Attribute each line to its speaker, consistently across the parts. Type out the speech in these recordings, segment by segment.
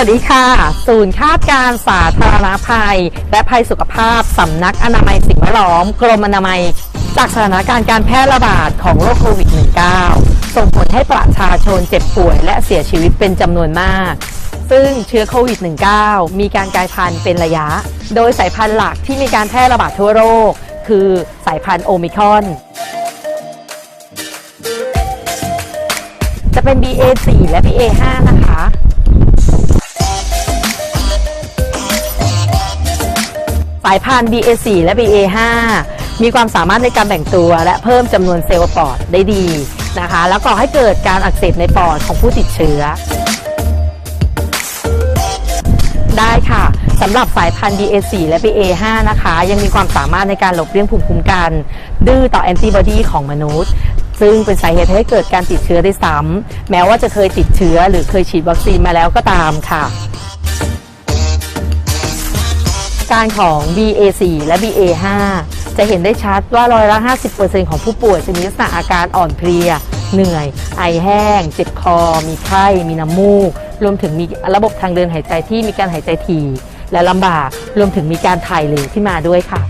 Speaker 1: วัสดีค่ะ ศูนย์คาดการสาธารณภัย และภัยสุขภาพสำนักอนามัยสิ่งแวดล้อม กรมอนามัย จากสถานการณ์การแพร่ระบาดของโรคโควิด -19 ส่งผลให้ประชาชนเจ็บป่วยและเสียชีวิตเป็นจำนวนมาก ซึ่งเชื้อโควิด -19 มีการกลายพันธุ์เป็นระยะ โดยสายพันธุ์หลักที่มีการแพร่ระบาดทั่วโลกคือสายพันธุ์โอมิครอนจะเป็น BA4 และ BA5 นะคะ สายพันธุ์ BA4 และ BA5 มีความสามารถในการแบ่งตัว และเพิ่มจำนวนเซลล์ปอดได้ดีนะคะ แล้วก็ให้เกิดการอักเสบในปอดของผู้ติดเชื้อ ได้ค่ะสำหรับสายพันธุ์ BA4 และ BA5 นะคะ ยังมีความสามารถในการหลบเลี่ยงภูมิคุ้มกัน ดื้อต่อแอนติบอดีของมนุษย์ ซึ่งเป็นสาเหตุให้เกิดการติดเชื้อได้ซ้ำแม้ว่าจะเคยติดเชื้อหรือเคยฉีดวัคซีนมาแล้วก็ตามค่ะ การของ BA4 และ BA5 จะเห็นได้ชัดว่าร้อยละ50%ของผู้ป่วยจะมีลักษณะอาการอ่อนเพลีย เหนื่อย ไอแห้ง เจ็บคอ มีไข้ มีน้ำมูก รวมถึงมีระบบทางเดินหายใจที่มีการหายใจถี่ และลำบาก รวมถึงมีการถ่ายเหลวขึ้นมาด้วยค่ะ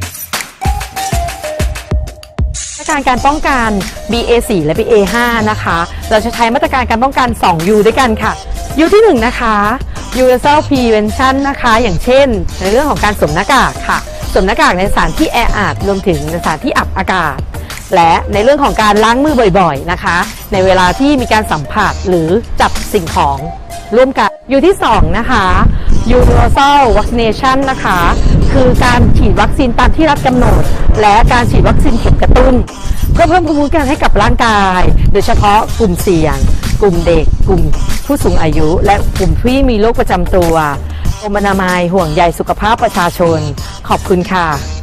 Speaker 1: การการป้องกัน BA4 และ BA5 นะคะ เราจะใช้มาตรการการป้องกัน 2U ด้วยกันค่ะ U ที่ 1 นะคะ Universal Prevention นะคะ อย่างเช่น ในเรื่องของการสวมหน้ากากค่ะสวมหน้ากากในสถานที่แออัดรวมถึงในสถานที่อับอากาศ และในเรื่องของการล้างมือบ่อยๆนะคะ ในเวลาที่มีการสัมผัสหรือจับสิ่งของร่วมกัน U ที่ 2 นะคะ Universal Vaccination นะคะ คือการฉีดวัคซีนตามที่รัฐกำหนด และการฉีดวัคซีนเข็มกระตุ้น เพื่อเพิ่มภูมิคุ้มกันให้กับร่างกาย โดยเฉพาะกลุ่มเสี่ยง กลุ่มเด็ก กลุ่มผู้สูงอายุ และกลุ่มที่มีโรคประจำตัวกรมอนามัยห่วงใยสุขภาพประชาชน ขอบคุณค่ะ